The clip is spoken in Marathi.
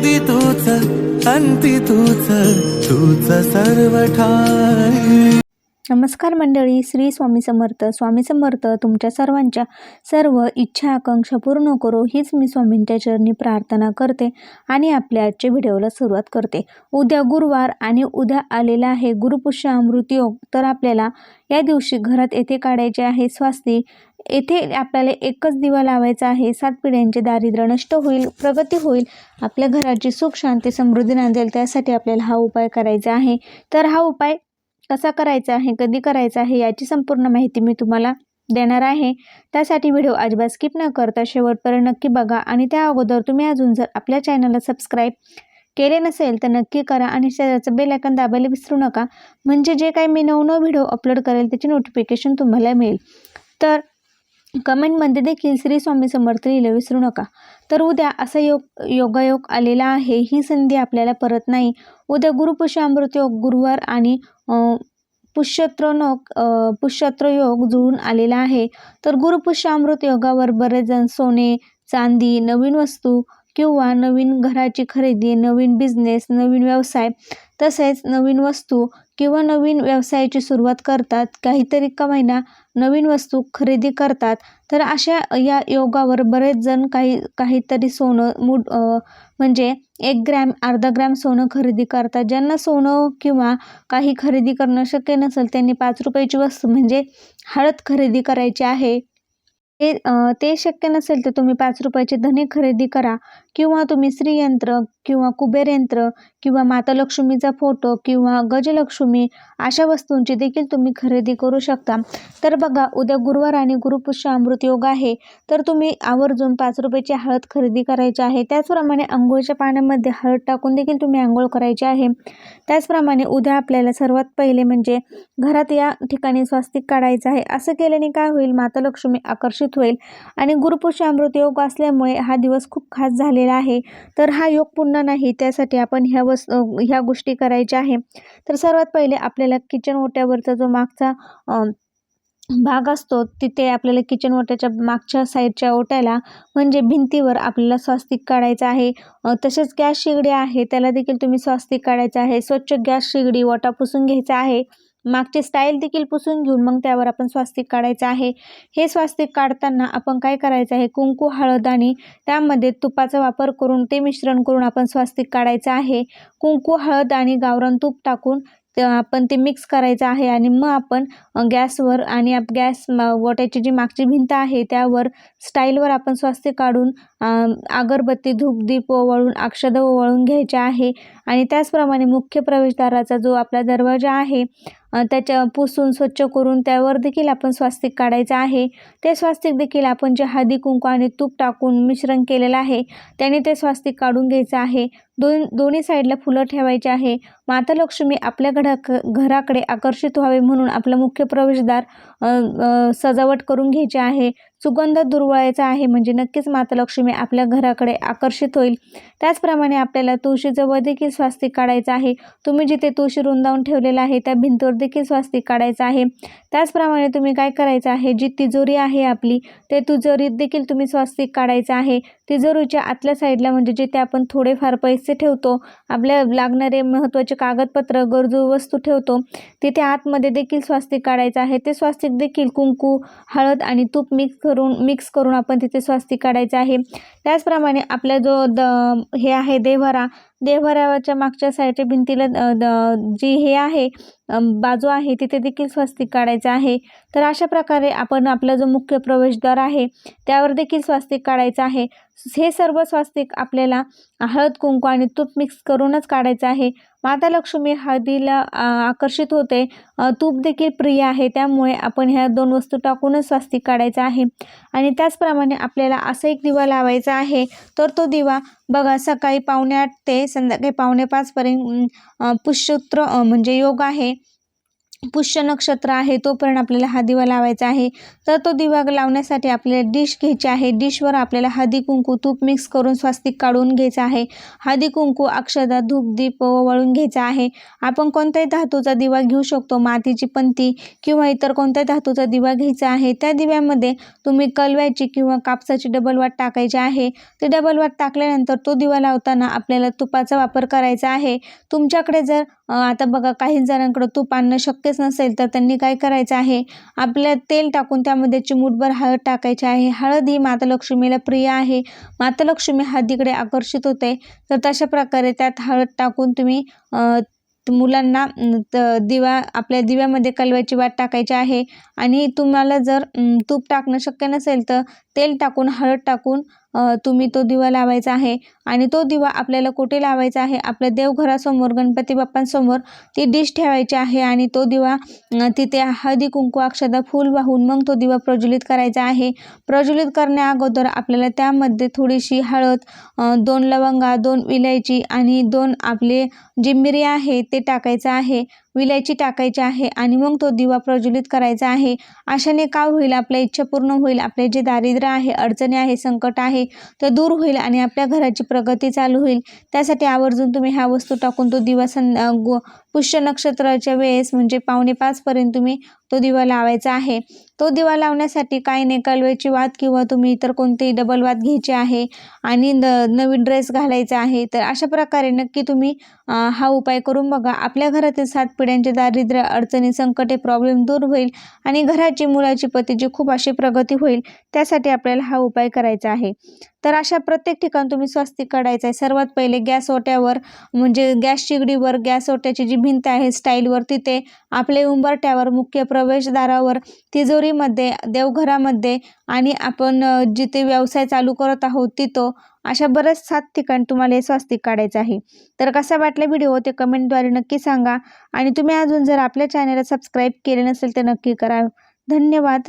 आधी तूच अंती तूच तूच सर्व ठाई नमस्कार मंडळी श्री स्वामी समर्थ. स्वामी समर्थ तुमच्या सर्वांच्या सर्व इच्छा आकांक्षा पूर्ण करो हीच मी स्वामींच्या चरणी प्रार्थना करते आणि आपल्या आजच्या व्हिडिओला सुरुवात करते. उद्या गुरुवार आणि उद्या आलेला आहे गुरुपुष्य अमृत योग तर आपल्याला या दिवशी घरात येथे काढायचे आहे स्वास्ती येथे आपल्याला एकच दिवा लावायचा आहे. सात पिढ्यांचे दारिद्र्य नष्ट होईल प्रगती होईल. आपल्या घराची सुख शांती समृद्धी नांदेल. त्यासाठी आपल्याला हा उपाय करायचा आहे. तर हा उपाय कसा करायचा आहे कधी करायचा आहे याची संपूर्ण माहिती मी तुम्हाला देणार आहे. त्यासाठी व्हिडिओ अजिबात स्किप न करता शेवटपर्यंत नक्की बघा आणि त्या अगोदर तुम्ही अजून जर आपल्या चॅनलला सबस्क्राईब केले नसेल तर नक्की करा आणि शेजारचं बेल दाबायला विसरू नका. म्हणजे जे काही मी नवनव व्हिडिओ अपलोड करेल त्याची नोटिफिकेशन तुम्हाला मिळेल. तर कमेंटमध्ये देखील श्री स्वामी समर्थ लिहिलं विसरू नका. तर उद्या असा योग योगायोग आलेला आहे. ही संधी आपल्याला परत नाही. उद्या गुरुपुष्य अमृत योग गुरुवार आणि अं, पुष्यत्र पुष्यत्र योग जुळून आलेला आहे. तर गुरुपुष्यामृत योगावर बरेच जण सोने चांदी नवीन वस्तू किंवा नवीन घराची खरेदी नवीन बिझनेस नवीन व्यवसाय तसेच नवीन वस्तू किंवा नवीन व्यवसायाची सुरुवात करतात काहीतरी कमाईना नवीन वस्तू खरेदी करतात तर अशा या योगावर बरेच जण काही काहीतरी सोनं मूड म्हणजे एक ग्रॅम अर्धा ग्रॅम सोनं खरेदी करतात. ज्यांना सोनं किंवा काही खरेदी करणं शक्य नसेल त्यांनी पाच रुपयाची वस्तू म्हणजे हळद खरेदी करायची आहे. ते ते शक्य नसेल तर तुम्ही पाच रुपयाचे धने खरेदी करा. किंवा तुम्ही श्रीयंत्र किंवा कुबेर यंत्र किंवा माता लक्ष्मीचा फोटो किंवा गजलक्ष्मी अशा वस्तूंची देखील तुम्ही खरेदी करू शकता. तर बघा उद्या गुरुवार आणि गुरुपुष्य अमृत योग आहे. तर तुम्ही आवर्जून पाच रुपयाची हळद खरेदी करायची आहे. त्याचप्रमाणे आंघोळीच्या पाण्यामध्ये हळद टाकून देखील तुम्ही आंघोळ करायची आहे. त्याचप्रमाणे उद्या आपल्याला सर्वात पहिले म्हणजे घरात या ठिकाणी स्वास्तिक काढायचं आहे. असं केल्याने काय होईल? माता लक्ष्मी आकर्षित होईल. आणि गुरुपुष्य अमृत योग असल्यामुळे हा दिवस खूप खास झाले झालेला आहे. तर हा योग पुन्हा नाही त्यासाठी आपण ह्या वस ह्या गोष्टी करायच्या आहे. तर सर्वात पहिले आपल्याला किचन ओट्यावरचा जो मागचा भाग असतो तिथे आपल्याला किचन ओट्याच्या मागच्या साईडच्या ओट्याला म्हणजे भिंतीवर आपल्याला स्वास्तिक काढायचं आहे. तसेच गॅस शेगडी आहे त्याला देखील तुम्ही स्वास्तिक काढायचं आहे. स्वच्छ गॅस शेगडी ओटा पुसून घ्यायचा आहे. मागचे स्टाईल देखील पुसून घेऊन मग त्यावर आपण स्वास्तिक काढायचं आहे. हे स्वास्तिक काढताना आपण काय करायचं आहे? कुंकू हळद आणि त्यामध्ये तुपाचा वापर करून ते मिश्रण करून आपण स्वास्तिक काढायचं आहे. कुंकू हळद आणि गावरान तूप टाकून आपण ते मिक्स करायचं आहे आणि मग आपण गॅसवर आणि आप गॅस वट्याची ओट्याची जी मागची भिंत आहे त्यावर स्टाईलवर आपण स्वास्तिक काढून अगरबत्ती धूपदीप ओवाळून अक्षद ओवाळून घ्यायचे आहे. आणि त्याचप्रमाणे मुख्य प्रवेशद्वाराचा जो आपला दरवाजा आहे त्याच्या पुसून स्वच्छ करून त्यावर देखील आपण स्वास्तिक काढायचं आहे. ते स्वास्तिक देखील आपण जे हळदी कुंकू आणि तूप टाकून मिश्रण केलेलं आहे त्याने ते स्वास्तिक काढून घ्यायचं आहे. दोन दोन्ही साईडला फुलं ठेवायची आहे. माता लक्ष्मी आपल्या घरा घराकडे आकर्षित व्हावे म्हणून आपलं मुख्य प्रवेशद्वार सजावट करून घ्यायची आहे. सुगंध दुर्वळायचा आहे. म्हणजे नक्कीच माता लक्ष्मी आपल्या घराकडे आकर्षित होईल. त्याचप्रमाणे आपल्याला तुळशीजवळ देखील स्वास्तिक काढायचं आहे. तुम्ही जिथे तुळशी रुंदावून ठेवलेलं आहे त्या भिंतीवर देखील स्वास्तिक काढायचं आहे. त्याचप्रमाणे तुम्ही काय करायचं आहे? जी तिजोरी आहे आपली ते तिजोरीत देखील तुम्ही स्वास्तिक काढायचं आहे. तिजोरीच्या आतल्या साईडला म्हणजे जिथे आपण थोडेफार पैसे ठेवतो आपल्या लागणारे महत्त्वाचे कागदपत्र गरजू वस्तू ठेवतो तिथे आतमध्ये देखील स्वास्तिक काढायचं आहे. ते स्वास्तिक देखील कुंकू हळद आणि तूप मिक्स करून मिक्स करून आपण तिथे स्वास्तिक काढायचं आहे. त्याचप्रमाणे आपला जो द हे आहे देव्हारा देव्हाऱ्याच्या मागच्या साईडच्या भिंतीला द- जी हे आहे बाजू आहे तिथे देखील स्वस्तिक काढायचं आहे. तर अशा प्रकारे आपण आपला जो मुख्य प्रवेशद्वार आहे त्यावर देखील स्वास्तिक काढायचं आहे. हे सर्व स्वास्तिक आपल्याला हळद कुंकू आणि तूप मिक्स करूनच काढायचं आहे. माता लक्ष्मी हळदीला आकर्षित होते. तूप देखील प्रिय आहे त्यामुळे आपण ह्या दोन वस्तू टाकूनच स्वास्तिक काढायचं आहे. आणि त्याचप्रमाणे आपल्याला असा एक दिवा लावायचा आहे तर तो दिवा बघा सकाळी पावणे आठ ते संध्याकाळी पावणे पाचपर्यंत पुष्योत्र म्हणजे योग आहे. पुष्य नक्षत्र आहे तोपर्यंत आपल्याला हा दिवा लावायचा आहे. तर तो दिवा लावण्यासाठी आपल्याला डिश घ्यायची आहे. डिशवर आपल्याला हळदी कुंकू तूप मिक्स करून स्वास्तिक काढून घ्यायचा आहे. हळदी कुंकू अक्षदा धूप दीप वळून घ्यायचा आहे. आपण कोणत्याही धातूचा दिवा घेऊ शकतो मातीची पंती किंवा इतर कोणत्याही धातूचा दिवा घ्यायचा आहे. त्या दिव्यामध्ये तुम्ही कलव्याची किंवा कापसाची डबल वाट टाकायची आहे. ते डबल वाट टाकल्यानंतर तो दिवा लावताना आपल्याला तुपाचा वापर करायचा आहे. तुमच्याकडे जर आता बघा काही जणांकडं तूप आणणं शक्यच नसेल तर त्यांनी काय करायचं आहे? आपलं तेल टाकून त्यामध्ये चिमूटभर हळद टाकायची आहे. हळद ही मातालक्ष्मीला प्रिय आहे. माता लक्ष्मी हळदीकडे आकर्षित होते. तर तशा प्रकारे त्यात हळद टाकून तुम्ही मुलांना दिवा आपल्या दिव्यामध्ये कलव्याची वाट टाकायची आहे. आणि तुम्हाला जर तूप टाकणं शक्य नसेल तर तेल टाकून हळद टाकून तुम्ही तो दिवा लावायचा आहे आणि तो दिवा आपल्याला कुठे लावायचा आहे? आपल्या देवघरासमोर गणपती बाप्पांसमोर ती डिश ठेवायची आहे आणि तो दिवा तिथे हळदी कुंकू अक्षदा फूल वाहून मग तो दिवा प्रज्वलित करायचा आहे. प्रज्वलित करण्या अगोदर आपल्याला त्यामध्ये थोडीशी हळद दोन लवंगा दोन विलायची आणि दोन आपले जी मिरी आहे ते टाकायचं आहे. विलायची टाकायची आहे आणि मग तो दिवा प्रज्वलित करायचा आहे. अशाने काय होईल? आपल्या इच्छा पूर्ण होईल. आपले जे दारिद्र्य आहे अडचणी आहे संकट आहे ते दूर होईल आणि आपल्या घराची प्रगती चालू होईल. त्यासाठी आवर्जून तुम्ही ह्या वस्तू टाकून तो दिवा सं पुष्य नक्षत्राच्या वेळेस म्हणजे पावणे पाचपर्यंत तुम्ही तो दिवा लावायचा आहे. तो दिवा लावण्यासाठी काही नाही कलवेची वात किंवा तुम्ही इतर कोणतेही डबल वात घ्यायची आहे आणि न नवीन ड्रेस घालायचा आहे तर अशा प्रकारे नक्की तुम्ही हा उपाय करून बघा. आपल्या घरातील सात पिढ्यांचे दारिद्र्य अडचणी संकटे प्रॉब्लेम दूर होईल आणि घराची मुलाची पतीची खूप अशी प्रगती होईल त्यासाठी आपल्याला हा उपाय करायचा आहे. तर अशा प्रत्येक ठिकाणी तुम्ही स्वस्तिक काढायचं आहे. सर्वात पहिले गॅस ओट्यावर म्हणजे गॅस शिगडीवर गॅस ओट्याची जी भिंत आहे स्टाईलवर तिथे आपले उंबरट्यावर मुख्य प्रवेशद्वारावर तिजोरीमध्ये देवघरामध्ये आणि आपण जिथे व्यवसाय चालू करत आहोत तिथं अशा बऱ्याच सात ठिकाणी तुम्हाला हे स्वस्तिक काढायचं आहे. तर कसा वाटला व्हिडिओ? ते कमेंटद्वारे नक्की सांगा. आणि तुम्ही अजून जर आपल्या चॅनलला सबस्क्राईब केले नसेल तर नक्की करा. धन्यवाद.